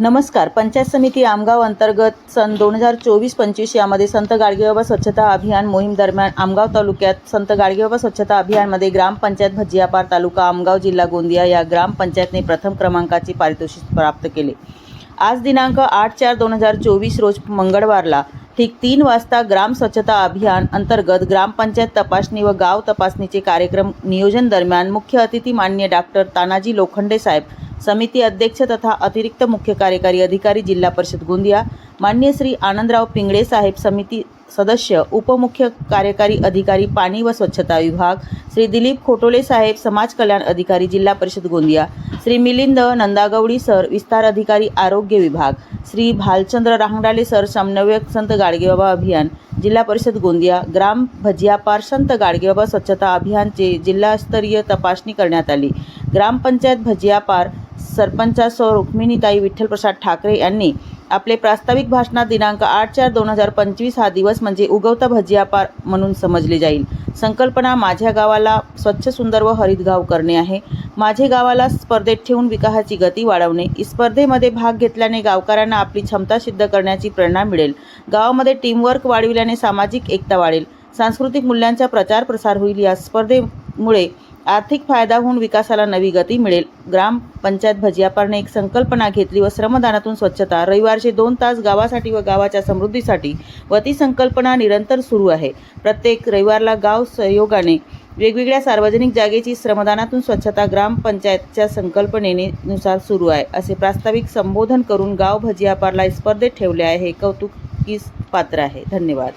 नमस्कार. पंचायत समिती आमगाव अंतर्गत सन दोन हजार चोवीस पंचवीस यामध्ये संत गाडगेबाबा स्वच्छता अभियान मोहीम दरम्यान आमगाव तालुक्यात संत गाडगेबाबा स्वच्छता अभियानमध्ये ग्रामपंचायत भजियापार तालुका आमगाव जिल्हा गोंदिया या ग्रामपंचायतने प्रथम क्रमांकाचे पारितोषिक प्राप्त केले. आज दिनांक आठ चार दोन हजार चोवीस रोज मंगळवारला ठीक तीन वाजता ग्राम स्वच्छता अभियान अंतर्गत ग्रामपंचायत तपासणी व गाव तपासणीचे कार्यक्रम नियोजन दरम्यान मुख्य अतिथी मान्य डॉक्टर तानाजी लोखंडे साहेब समिती अध्यक्ष तथा अतिरिक्त मुख्य कार्यकारी अधिकारी जिल्हा परिषद गोंदिया मान्य श्री आनंदराव पिंगळे साहेब समिती सदस्य उपमुख्य कार्यकारी अधिकारी पाणी व स्वच्छता विभाग श्री दिलीप खोटोले साहेब समाज कल्याण अधिकारी जिल्हा परिषद गोंदिया श्री मिलिंद नंदागवडी सर विस्तार अधिकारी आरोग्य विभाग श्री भालचंद्र रांगडाले सर समन्वयक संत गाडगेबाबा अभियान जिल्हा परिषद गोंदिया ग्राम भजियापार संत गाडगेबाबा स्वच्छता अभियानचे जिल्हास्तरीय तपासणी करण्यात आली ग्रामपंचायत भजियापार सरपंचा सौ रुक्मिणीताई विठ्ठलप्रसाद ठाकरे यांनी आपले प्रास्ताविक भाषणात दिनांक आठ चार दोन हजार पंचवीस हा दिवस म्हणजे उगवता भजियापार म्हणून समजले जाईल. संकल्पना माझ्या गावाला स्वच्छ सुंदर व हरित गाव करणे आहे. माझे गावाला स्पर्धेत ठेवून विकासाची गती वाढवणे स्पर्धेमध्ये भाग घेतल्याने गावकऱ्यांना आपली क्षमता सिद्ध करण्याची प्रेरणा मिळेल. गावामध्ये टीमवर्क वाढविल्याने सामाजिक एकता वाढेल. सांस्कृतिक मूल्यांचा प्रचार प्रसार होईल. या स्पर्धेमुळे आर्थिक फायदा होऊन विकासाला नवी गती मिळेल. ग्रामपंचायत भजियापारने एक संकल्पना घेतली व श्रमदानातून स्वच्छता रविवारचे दोन तास गावासाठी व गावाच्या समृद्धीसाठी व ती संकल्पना निरंतर सुरू आहे. प्रत्येक रविवारला गाव सहयोगाने वेगवेगळ्या सार्वजनिक जागेची श्रमदानातून स्वच्छता ग्रामपंचायतच्या संकल्पनेने नुसार सुरू आहे. असे प्रास्ताविक संबोधन करून गाव भजियापारला स्पर्धेत ठेवले आहे. हे कौतुकीस पात्र आहे. धन्यवाद.